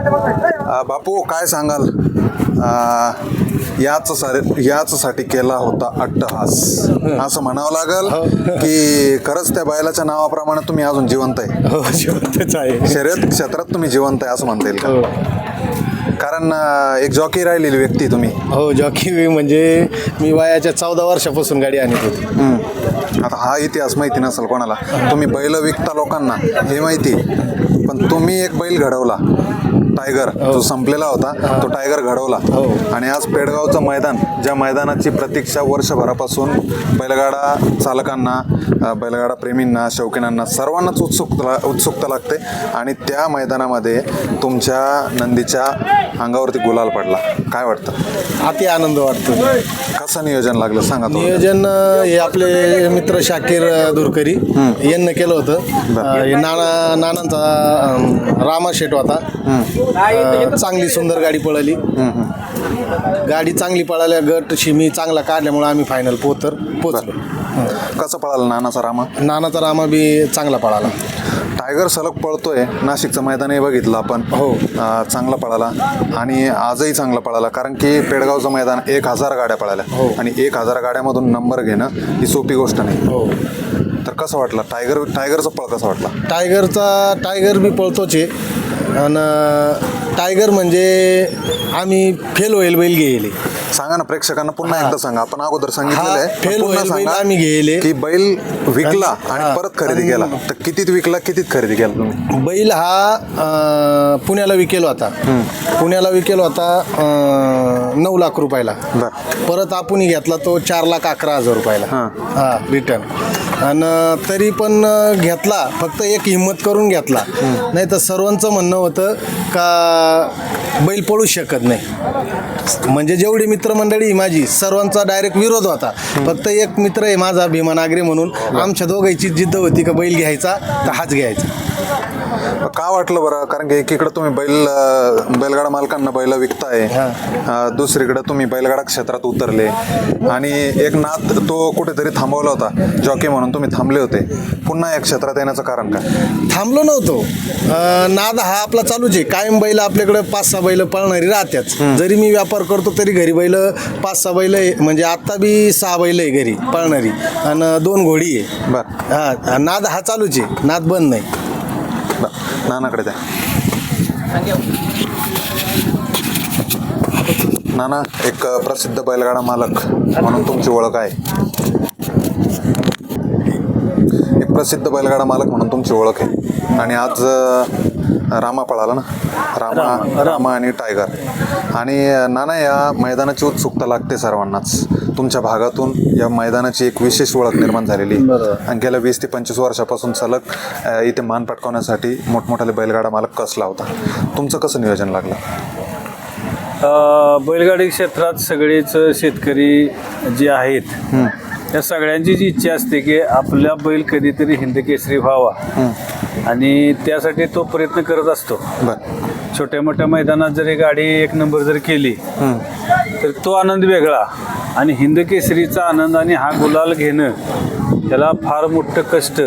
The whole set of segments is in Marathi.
अ, बापू काय सांगाल? अ, याच सा- याच साठी केला होता अट्टहास. असं म्हणावं लागल की खरंच त्या बैलाच्या नावाप्रमाणे तुम्ही अजून जिवंत आहे. हो जिवंतच आहे. शर्यत क्षेत्रात तुम्ही जिवंत आहे असं म्हणता येईल हो. का कारण अ, एक जॉकी राहिलेली व्यक्ती तुम्ही. हो जॉकी म्हणजे मी वयाच्या चौदा वर्षापासून गाडी आणत होती. हम्म. आता हा इतिहास माहिती नसेल कोणाला. तुम्ही बैल विकता लोकांना हे माहिती. पण तुम्ही एक बैल घडवला. टायगर जो संपलेला होता तो टायगर घडवला. हो. आणि आज पेडगावचं मैदान ज्या मैदानाची प्रतीक्षा वर्षभरापासून बैलगाडा चालकांना बैलगाडा प्रेमींना शौकीनांना सर्वांनाच उत्सुकता उत्सुकता लागते. आणि त्या मैदानामध्ये तुमच्या नंदीच्या अंगावरती गुलाल पडला. काय वाटतं? अति आनंद वाटतो. कसं नियोजन लागलं सांगा. नियोजन हे आपले मित्र शाकीर दुरकरी यांनी केलं होतं. हे नाना नानांचा रामा शेट होता. चांगली सुंदर गाडी पळाली. गाडी चांगली पळाल्या गट शिमी चांगला काढल्यामुळे आम्ही फायनल पोतर पोचलो. कसं पळालं नानाचा रामा? नानाचा रामा बी चांगला पळाला. टायगर सलग पळतोय नाशिकचं मैदानही बघितलं आपण. हो. चांगला पळाला आणि आजही चांगला पळाला कारण की पेडगावचं मैदान एक हजार गाड्या पळाल्या. हो. आणि एक हजार गाड्यामधून नंबर घेणं ही सोपी गोष्ट नाही. हो. तर कसं वाटलं? टायगर टायगरचा पळ कसा वाटला? टायगरचा टायगर बी पळतोच आहे. आणि टायगर म्हणजे आम्ही फेल होईल बैल गेले सांगा ना प्रेक्षकांना पुन्हा एकदा सांगा. आपण अगोदर सांगितलेलं हा, आहे. पण पुन्हा होईल बैल सांगा आम्ही घेले. की बैल विकला आणि हा. परत खरेदी केला. तर कितीत विकला कितीत खरेदी केला तुम्ही? बैल हा अं, पुण्याला विकेल होता. पुण्याला विकेल होता अं, नऊ लाख रुपयाला. बरं. परत आपण घेतला तो चार लाख अकरा हजार रुपयाला. हां. हा रिटर्न आणि तरी पण अं, घेतला. फक्त एक हिंमत करून घेतला. नाही तर सर्वांचं म्हणणं होतं का बैल पळू शकत नाही. म्हणजे जेवढी मित्रमंडळी माझी सर्वांचा डायरेक्ट विरोध होता. फक्त एक मित्र आहे माझा भीमा नागरे म्हणून आमच्या दोघांची जिद्द होती का बैल घ्यायचा तर हाच घ्यायचा. का वाटलं बरं? कारण की एकीकडे तुम्ही बैल बैलगाडा मालकांना बैल विकताय हा. दुसरीकडे तुम्ही बैलगाडा क्षेत्रात उतरले. आणि एक नाद तो कुठेतरी थांबवला होता जॉकी म्हणून तुम्ही थांबले होते. पुन्हा या क्षेत्रात येण्याचं कारण काय? थांबलो नव्हतो. नाद हा आपला चालूच आहे. कायम बैल आपल्याकडे पाच सहा बैल पळणारी राहत्याच जरी मी व्यापार करतो तरी घरी बैल पाच सहा बैल आहे. म्हणजे आत्ता बी सहा बैल आहे घरी पळणारी. आणि दोन घोडी आहे. बर. हा नाद हा चालूच आहे. नाद बंद नाही. नानाकडे द्या. नाना एक प्रसिद्ध बैलगाडा मालक म्हणून तुमची ओळख आहे. एक प्रसिद्ध बैलगाडा मालक म्हणून तुमची ओळख आहे. आणि आज रामा पळाला ना? रामा रामा आणि टायगर. आणि नाना या मैदानाची उत्सुकता लागते सर्वांनाच. तुमच्या भागातून या मैदानाची एक विशेष ओळख निर्माण झालेली. आणि गेल्या वीस ते पंचवीस वर्षापासून सलग इथे मान पटकावण्यासाठी मोठमोठाले बैलगाडा मालक कसला होता? तुमचं कसं नियोजन लागलं? बैलगाडी क्षेत्रात सगळेच शेतकरी जे आहेत त्या सगळ्यांची जी इच्छा असते की आपला बैल कधीतरी हिंद केसरी व्हावा. आणि त्यासाठी तो प्रयत्न करत असतो. बरं. छोट्या मोठ्या मैदानात जरी गाडी एक नंबर जर केली तर तो आनंद वेगळा. आणि हिंद केसरीचा आनंद आणि हा गुलाल घेणं त्याला फार मोठं कष्ट.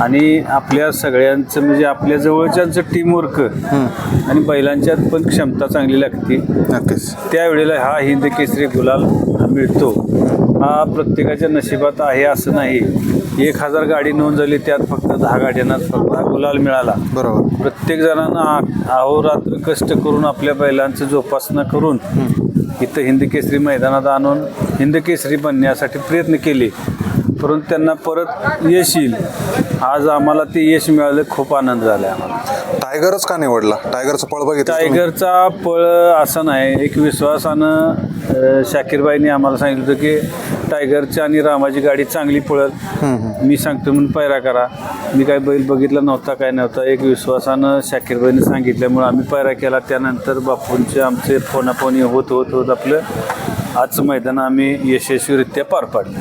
आणि आपल्या सगळ्यांचं म्हणजे आपल्या जवळच्यांचं टीमवर्क आणि बैलांच्यात पण क्षमता चांगली लागते. नक्कीच. त्यावेळेला हा हिंद केसरी गुलाल मिळतो. हा प्रत्येकाच्या नशिबात आहे असं नाही. एक हजार गाडी नोंद झाली त्यात फक्त दहा गाड्यांनाच फक्त हा गुलाल मिळाला. बरोबर. प्रत्येक जणांना आ- अहोरात्र कष्ट करून आपल्या बैलांचं जोपासना करून इथं हिंद केसरी मैदानात आणून हिंद केसरी बनण्यासाठी प्रयत्न केले. परंतु त्यांना परत यश येईल आज आम्हाला ते यश मिळालं खूप आनंद झाला आम्हाला. टायगरच का निवडला? टायगरचं पळ बघितलं? टायगरचा पळ असा नाही एक विश्वासानं अ, शाकीरबाईंनी आम्हाला सांगितलं होतं की टायगरची आणि रामाची गाडी चांगली पळत मी सांगतो म्हणून पैरा करा. मी काय बैल बघितला नव्हता काय नव्हता. एक विश्वासानं शाकीरबाईंनी सांगितल्यामुळे आम्ही पैरा केला. त्यानंतर बापूंचे आमचे फोनाफोनी होत होत होत आपलं आजचं मैदान आम्ही यशस्वीरित्या पार पाडलं.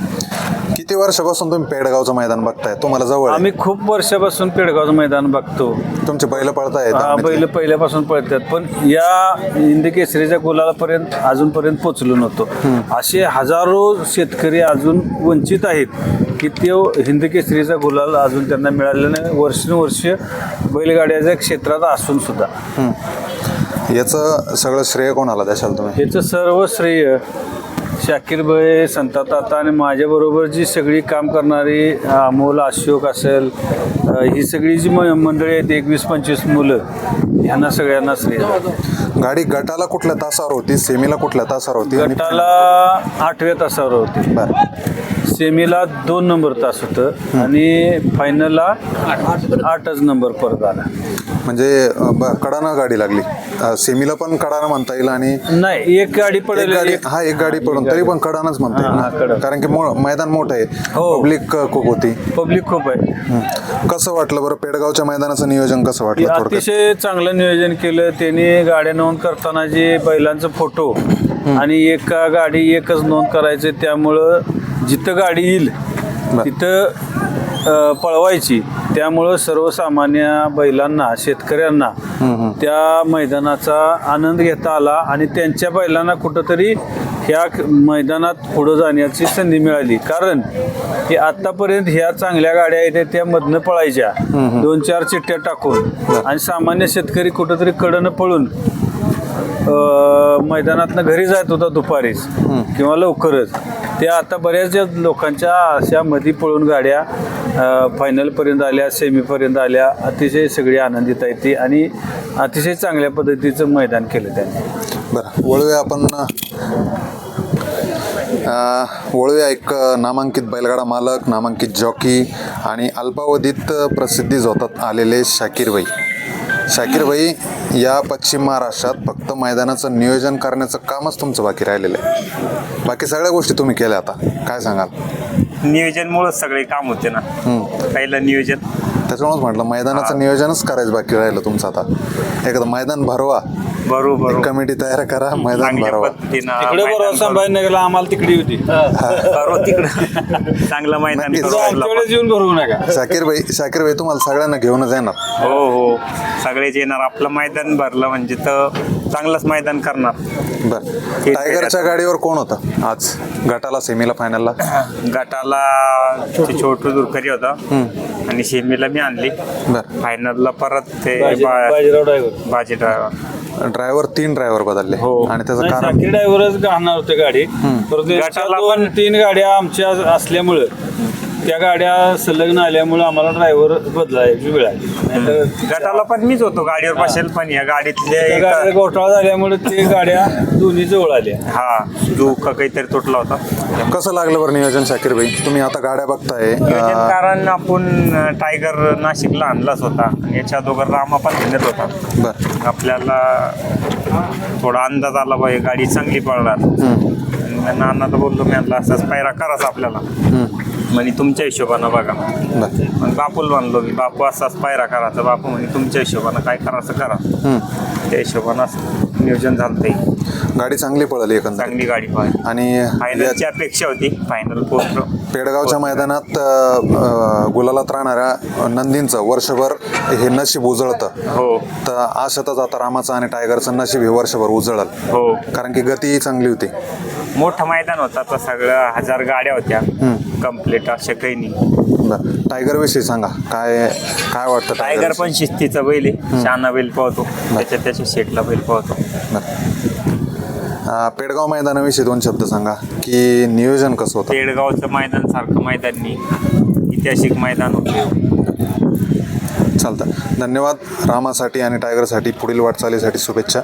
किती वर्षापासून तुम्ही पेडगावचं मैदान बघताय? तुम्हाला जवळ आहे. आम्ही खूप वर्षापासून पेडगावचं मैदान बघतो. तुमचे बैल पळतायत हा बैल पहिल्यापासून पळतात. पण या हिंद केसरीच्या गुलालापर्यंत अजूनपर्यंत पोचलो नव्हतो. असे हजारो शेतकरी अजून वंचित आहेत की ते हिंद केसरीचा गुलाल अजून त्यांना मिळालेला नाही. वर्षानुवर्ष बैलगाड्याच्या क्षेत्रात असून सुद्धा. याचं सगळं श्रेय कोणाला द्याल तुम्ही? याचं सर्व श्रेय शाकीर भाई संतात आता आणि माझ्याबरोबर जी सगळी काम करणारी अमोल अशोक असेल ही सगळी जी म- मंडळी आहेत एकवीस पंचवीस मुलं ह्यांना सगळ्यांना श्रेय. गाडी गटाला कुठल्या तासावर होती? सेमीला कुठल्या तासावर होती? आणि गटाला आठव्या तासावर होती. बरं. सेमीला दोन नंबर तास होतं आणि फायनलला आठच नंबर परत आला. म्हणजे अ, ब- कडानं गाडी लागली. अ, सेमीला पण कडानं म्हणता येईल आणि नाही एक गाडी एक पडेल गाडी हा एक गाडी पडून तरी पण कडानच म्हणता हा, येईल कारण की मो- मैदान मोठं आहे. हो. पब्लिक खूप होती. पब्लिक खूप आहे. हं. कसं वाटलं बरं पेडगावच्या मैदानाचं नियोजन कसं वाटलं थोडक्यात? अतिशय चांगलं नियोजन केलं. त्यांनी गाड्या नोंद करताना जे बैलांचं फोटो आणि एका गाडी एकच नोंद करायचे त्यामुळं जिथं गाडी येईल तिथं पळवायची. त्यामुळं सर्वसामान्य बैलांना शेतकऱ्यांना त्या मैदानाचा आनंद घेता आला आणि त्यांच्या बैलांना कुठंतरी ह्या मैदानात पुढं जाण्याची संधी मिळाली. कारण की आतापर्यंत ह्या चांगल्या गाड्या आहेत त्या मधनं पळायच्या. दोन चार चिठ्ठ्या टाकून. आणि सामान्य शेतकरी कुठंतरी कडनं पळून मैदानातनं घरी जात होता दुपारीच किंवा लवकरच. ते आता बऱ्याच लोकांच्या अशा मधी पळून गाड्या फायनलपर्यंत आल्या सेमीपर्यंत आल्या अतिशय सगळी आनंदित आहे ती आणि अतिशय चांगल्या पद्धतीचं मैदान केलं त्यांनी. बरं वळूया आपण वळूया एक नामांकित बैलगाडा मालक नामांकित जॉकी आणि अल्पावधीत प्रसिद्धीस होतात आलेले शाकीरबाई शाकीरबाई या पश्चिम महाराष्ट्रात फक्त मैदानाचं नियोजन करण्याचं कामच तुमचं बाकी राहिलेलं आहे. बाकी सगळ्या गोष्टी तुम्ही केल्या आता. काय सांगाल? नियोजनमुळेच सगळे काम होते ना. पहिलं नियोजन. त्याच्यामुळेच म्हटलं मैदानाचं नियोजनच करायचं बाकी राहिलं तुमचं आता. एकदा मैदान भरवा. बरोबर. कमिटी तयार करा मैदान चांगल्या भरवा. पद्धतीनं तिकडे बरोबर मैदान संभाजीनगरला आम्हाला तिकडी होती तिकडं. चांगलं मैदान नक्कीच. करू आपलं. आमच्याकडे येऊन भरवू नका. शाकीरबाई शाकीरबाई तुम्हाला सगळ्यांना घेऊनच येणार. हो हो. सगळेच येणार. आपलं मैदान भरलं म्हणजे तर चांगलंच मैदान करणार. बर. टायगरच्या गाडीवर कोण होतं? आज गटाला सेमीला फायनलला गटाला ते छोटू दुरकरी होता. आणि शेमीला मी आणली. बर. फायनलला परत ते बाजी- बा- Bajirao driver Baji driver driver तीन ड्रायव्हर बदलले. हो. आणि त्याचं नाही, कारण ड्रायव्हरच घालणार होते गाडी. परंतु दोन तीन गाड्या आमच्या असल्यामुळं. त्या गाड्या संलग्न आल्यामुळं आम्हाला ड्रायव्हर बदलायची वेळ आली नाहीतर गटाला पण मीच होतो गाडीवर बसेल पण या गाडीतले त्या एका- गाड्या घोटाळा झाल्यामुळे ते गाड्या दोन्ही जवळ आल्या. हा जो का काहीतरी तुटला होता. कसं लागलं बरं नियोजन शाकीरबाई? तुम्ही आता गाड्या बघताय नियोजन अं, कारण आपण टायगर नाशिकला आणलाच होता. याच्या दोघं रामा पण घेण्यात होता. बर. आपल्याला थोडा अंदाज आला बाई गाडी चांगली पळणार. आणि नाना तर बोललो मी आणला असाच पायरा कराच आपल्याला. म्हणे तुमच्या हिशोबानं बघा बर. मग बापूला म्हणलो मी बापू असाच पायरा करायचा बापू म्हणे तुमच्या हिशोबानं काय करायचं करा. त्या हिशोबानं असं नियोजन झालं ते. गाडी चांगली पळाली एकंदर चांगली गाडी पाहिजे आणि या फायनलची अपेक्षा होती फायनल पोहोचलो पेडगावच्या मैदानात अं, अं, गुलालात राहणाऱ्या नंदींचं वर्षभर हे नशीब उजळतं. हो. तर आशातच आता रामाचं आणि टायगरचं नशीब हे वर्षभर उजळल. हो. कारण की गती चांगली होती. मोठं मैदान होता. तर सगळं हजार गाड्या होत्या. कंप्लीट अशा काही नाही. बर. टायगर विषयी सांगा. काय काय वाटतं टायगर पण शिस्तीचा बैल आहे. शहाणा बैल पाहतो त्याच्या त्याच्या शेटला बैल पाहतो पेडगाव मैदानाविषयी दोन शब्द सांगा. की नियोजन कसं होतं? पेडगावचं मैदान सारखं मैदान नाही. ऐतिहासिक मैदान होतं. चालतं. धन्यवाद. रामासाठी आणि टायगरसाठी पुढील वाटचालीसाठी शुभेच्छा.